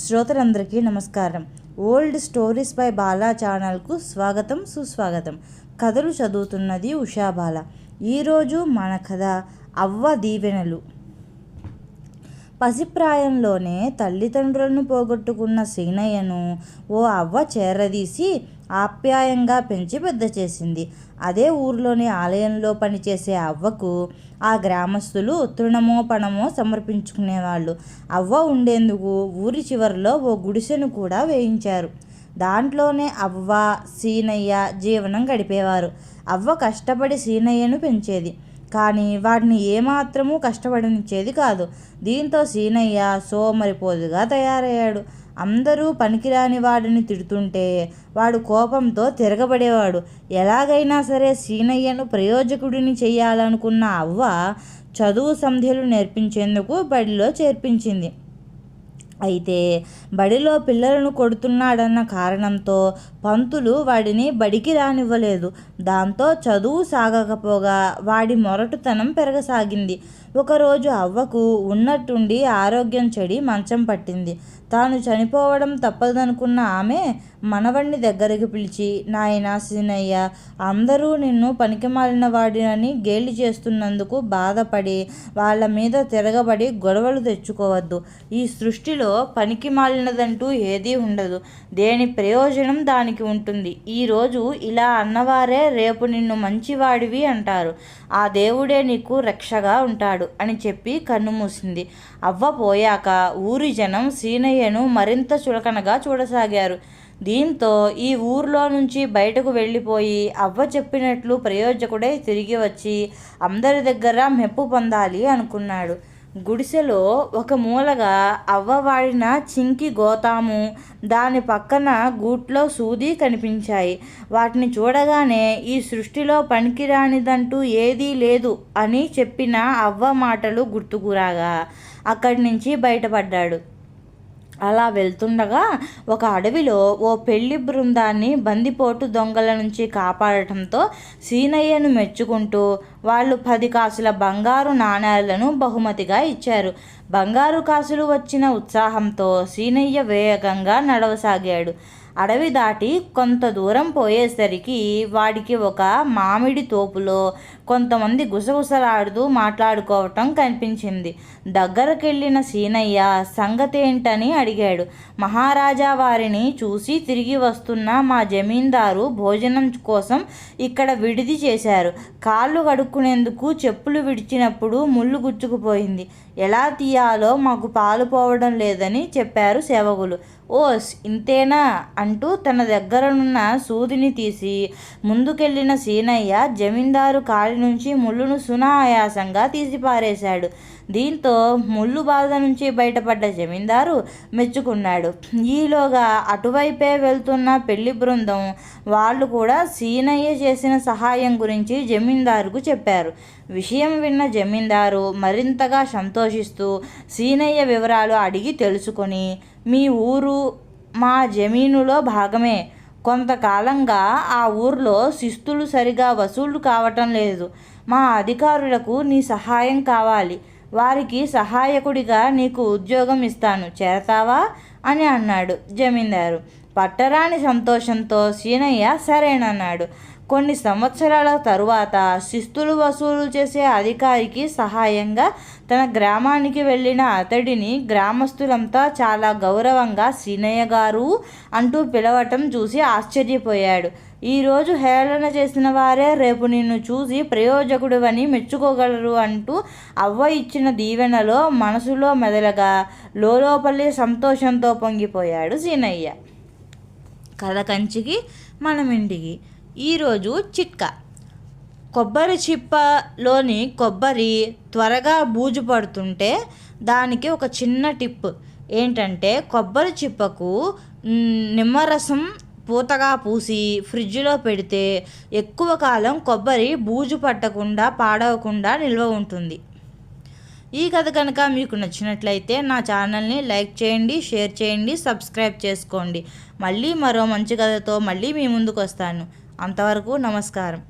శ్రోతలందరికీ నమస్కారం. Old stories by Bala ఛానల్కు స్వాగతం సుస్వాగతం. కథలు చదువుతున్నది ఉషాబాల ఈరోజు మన కథ అవ్వ దీవెనలు. పసిప్రాయంలోనే తల్లిదండ్రులను పోగొట్టుకున్న సీనయ్యను ఓ అవ్వ చేరదీసి ఆప్యాయంగా పెంచి పెద్ద చేసింది. అదే ఊర్లోని ఆలయంలో పనిచేసే అవ్వకు ఆ గ్రామస్తులు తృణమో పణమో సమర్పించుకునేవాళ్ళు. అవ్వ ఉండేందుకు ఊరి చివరిలో ఓ గుడిసెను కూడా వేయించారు. దాంట్లోనే అవ్వ సీనయ్య జీవనం గడిపేవారు. అవ్వ కష్టపడి సీనయ్యను పెంచేది. కానీ వాడిని ఏమాత్రమూ కష్టపడనిచ్చేది కాదు. దీంతో సీనయ్య సోమరిపోదుగా తయారయ్యాడు. అందరూ పనికిరాని వాడిని తిడుతుంటే వాడు కోపంతో తిరగబడేవాడు. ఎలాగైనా సరే సీనయ్యను ప్రయోజకుడిని చేయాలనుకున్న అవ్వ చదువు సంధ్యలు నేర్పించేందుకు బడిలో చేర్పించింది. అయితే బడిలో పిల్లలను కొడుతున్నాడన్న కారణంతో పంతులు వాడిని బడికి రానివ్వలేదు. దాంతో చదువు సాగకపోగా వాడి మొరటుతనం పెరగసాగింది. ఒకరోజు అవ్వకు ఉన్నట్టుండి ఆరోగ్యం చెడి మంచం పట్టింది. తాను చనిపోవడం తప్పదనుకున్న ఆమె మనవణ్ణి దగ్గరికి పిలిచి నాయన సీనయ్య అందరూ నిన్ను పనికిమాలిన వాడినని గేలి చేస్తున్నందుకు బాధపడి వాళ్ళ మీద తిరగబడి గొడవలు తెచ్చుకోవద్దు. ఈ సృష్టిలో పనికి మాలినదంటూ ఏదీ ఉండదు. దేని ప్రయోజనం దానికి ఉంటుంది. ఈరోజు ఇలా అన్నవారే రేపు నిన్ను మంచివాడివి అంటారు. ఆ దేవుడే నీకు రక్షగా ఉంటాడు. అని చెప్పి కన్ను మూసింది. అవ్వ పోయాక ఊరి జనం సీనయ్యను మరింత చులకనగా చూడసాగారు. దీంతో ఈ ఊర్లో నుంచి బయటకు వెళ్ళిపోయి అవ్వ చెప్పినట్లు ప్రయోజకుడై తిరిగి వచ్చి అందరి దగ్గర మెప్పు పొందాలి అనుకున్నాడు. గుడిసెలో ఒక మూలగా అవ్వ వాడిన చింకి గోతాము. దాని పక్కన గూట్లో సూది కనిపించాయి. వాటిని చూడగానే ఈ సృష్టిలో పనికిరానిదంటూ ఏదీ లేదు అని చెప్పిన అవ్వ మాటలు గుర్తుకురాగా అక్కడి నుంచి బయటపడ్డాడు. అలా వెళ్తుండగా ఒక అడవిలో ఓ పెళ్ళి బృందాన్ని బందిపోటు దొంగల నుంచి కాపాడటంతో సీనయ్యను మెచ్చుకుంటూ వాళ్ళు పది కాసుల బంగారు నాణేలను బహుమతిగా ఇచ్చారు. బంగారు కాసులు వచ్చిన ఉత్సాహంతో సీనయ్య వేగంగా నడవసాగాడు. అడవి దాటి కొంత దూరం పోయేసరికి వాడికి ఒక మామిడి తోపులో కొంతమంది గుసగుసలాడుతూ మాట్లాడుకోవటం కనిపించింది. దగ్గరకెళ్ళిన సీనయ్య సంగతేంటని అడిగాడు. మహారాజా వారిని చూసి తిరిగి వస్తున్న మా జమీందారు భోజనం కోసం ఇక్కడ విడిది చేశారు. కాళ్ళు కడుక్కునేందుకు చెప్పులు విడిచినప్పుడు ముళ్ళు గుచ్చుకుపోయింది. ఎలా తీయాలో మాకు పాలు పోవడం లేదని చెప్పారు సేవకులు. ఓస్ ఇంతేనా? అంటూ తన దగ్గరనున్న సూదిని తీసి ముందుకెళ్ళిన సీనయ్య జమీందారు కాలి నుంచి ముళ్ళును సునాయాసంగా తీసిపారేశాడు. దీంతో ముళ్ళు బాధ నుంచి బయటపడ్డ జమీందారు మెచ్చుకున్నాడు. ఈలోగా అటువైపే వెళ్తున్న పెళ్ళి బృందం వాళ్ళు కూడా సీనయ్య చేసిన సహాయం గురించి జమీందారుకు చెప్పారు. విషయం విన్న జమీందారు మరింతగా సంతోషిస్తూ సీనయ్య వివరాలు అడిగి తెలుసుకొని మీ ఊరు మా జమీనులో భాగమే. కొంతకాలంగా ఆ ఊర్లో శిస్తులు సరిగా వసూళ్ళు కావటం లేదు. మా అధికారులకు నీ సహాయం కావాలి. వారికి సహాయకుడిగా నీకు ఉద్యోగం ఇస్తాను చేరతావా? అని అన్నాడు జమీందారు. పట్టరాని సంతోషంతో సీనయ్య సరేనన్నాడు. కొన్ని సంవత్సరాల తరువాత శిస్తులు వసూలు చేసే అధికారికి సహాయంగా తన గ్రామానికి వెళ్ళిన అతడిని గ్రామస్తులంతా చాలా గౌరవంగా సీనయ్య గారు అంటూ పిలవటం చూసి ఆశ్చర్యపోయాడు. ఈరోజు హేళన చేసిన వారే రేపు నిన్ను చూసి ప్రయోజకుడువని మెచ్చుకోగలరు అంటూ అవ్వ ఇచ్చిన దీవెనలో మనసులో మెదలగా లోపలి సంతోషంతో పొంగిపోయాడు సీనయ్య. కథ కంచికి మనం ఇంటికి ఈరోజు చిట్కా. కొబ్బరి చిప్పలోని కొబ్బరి త్వరగా బూజు పడుతుంటే దానికి ఒక చిన్న టిప్. ఏంటంటే కొబ్బరి చిప్పకు నిమ్మరసం పూతగా పూసి ఫ్రిడ్జ్లో పెడితే ఎక్కువ కాలం కొబ్బరి బూజు పట్టకుండా పాడవకుండా నిల్వ ఉంటుంది. ఈ కథ కనుక మీకు నచ్చినట్లయితే నా ఛానల్ని లైక్ చేయండి షేర్ చేయండి సబ్స్క్రైబ్ చేసుకోండి. మళ్ళీ మరో మంచి కథతో మళ్ళీ మీ ముందుకు వస్తాను అంతవరకు నమస్కారం.